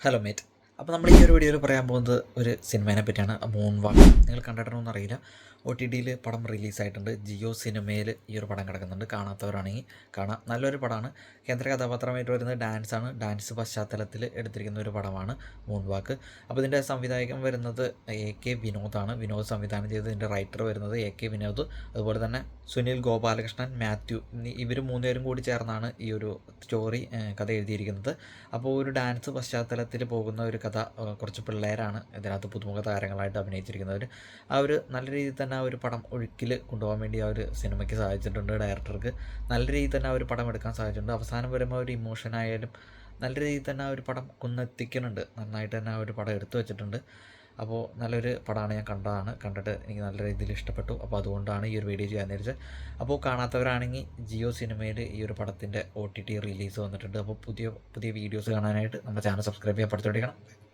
Hello, mate. അപ്പോൾ നമ്മൾ ഈ ഒരു വീഡിയോയിൽ പറയാൻ പോകുന്നത് ഒരു സിനിമേനെ പറ്റിയാണ്. മൂൺ വാക്ക് നിങ്ങൾ കണ്ടിട്ടുണ്ടോ അറിയില്ല. ഒ ടി ടിയിൽ പടം റിലീസായിട്ടുണ്ട് ജിയോ സിനിമയിൽ ഈ ഒരു പടം കിടക്കുന്നുണ്ട്. കാണാത്തവരാണെങ്കിൽ കാണാം. നല്ലൊരു പടമാണ്. കേന്ദ്ര കഥാപാത്രമായിട്ട് വരുന്നത് ഡാൻസാണ് ഡാൻസ് പശ്ചാത്തലത്തിൽ എടുത്തിരിക്കുന്ന ഒരു പടമാണ് മൂൺ വാക്ക് അപ്പോൾ ഇതിന്റെ സംവിധായകൻ വരുന്നത് എ കെ വിനോദാണ് വിനോദ് സംവിധാനം ചെയ്ത് ഇതിന്റെ റൈറ്റർ വരുന്നത് എ കെ വിനോദ്. അതുപോലെ തന്നെ സുനിൽ ഗോപാലകൃഷ്ണൻ മാത്യു ഇവർ മൂന്നുപേരും കൂടി ചേർന്നാണ് ഈ ഒരു സ്റ്റോറി കഥ എഴുതിയിരിക്കുന്നത്. അപ്പോൾ ഒരു ഡാൻസ് പശ്ചാത്തലത്തിൽ പോകുന്ന ഒരു കഥ കുറച്ച് പിള്ളേരാണ് ഇതിനകത്ത് പുതുമുഖ താരങ്ങളായിട്ട് അഭിനയിച്ചിരിക്കുന്നവർ ഒരു നല്ല രീതിയിൽ തന്നെ ആ ഒരു പടം ഒഴുക്കിൽ കൊണ്ടുപോകാൻ വേണ്ടി ആ ഒരു സിനിമയ്ക്ക് സാധിച്ചിട്ടുണ്ട് ഡയറക്ടർക്ക്. നല്ല രീതിയിൽ തന്നെ ആ ഒരു പടം എടുക്കാൻ സാധിച്ചിട്ടുണ്ട്. അവസാനം വരുമ്പോൾ ഒരു ഇമോഷൻ ആയാലും നല്ല രീതിയിൽ തന്നെ ആ ഒരു പടം കൊന്നെത്തിക്കുന്നുണ്ട്. നന്നായിട്ട് തന്നെ ആ ഒരു പടം എടുത്തു വെച്ചിട്ടുണ്ട്. അപ്പോൾ നല്ലൊരു പടമാണ് ഞാൻ കണ്ടതാണ്. കണ്ടിട്ട് എനിക്ക് നല്ല രീതിയിൽ ഇഷ്ടപ്പെട്ടു. അപ്പോൾ അതുകൊണ്ടാണ് ഈ ഒരു വീഡിയോ ചെയ്യാൻ നേരിച്ചത്. അപ്പോൾ കാണാത്തവരാണെങ്കിൽ ജിയോ സിനിമയിൽ ഈ ഒരു പടത്തിന്റെ ഒ ടി ടി റിലീസ് വന്നിട്ടുണ്ട്. അപ്പോൾ പുതിയ പുതിയ വീഡിയോസ് കാണാനായിട്ട് നമ്മുടെ ചാനൽ സബ്സ്ക്രൈബ് ചെയ്യാൻ പഠിച്ചുകൊണ്ടിരിക്കണം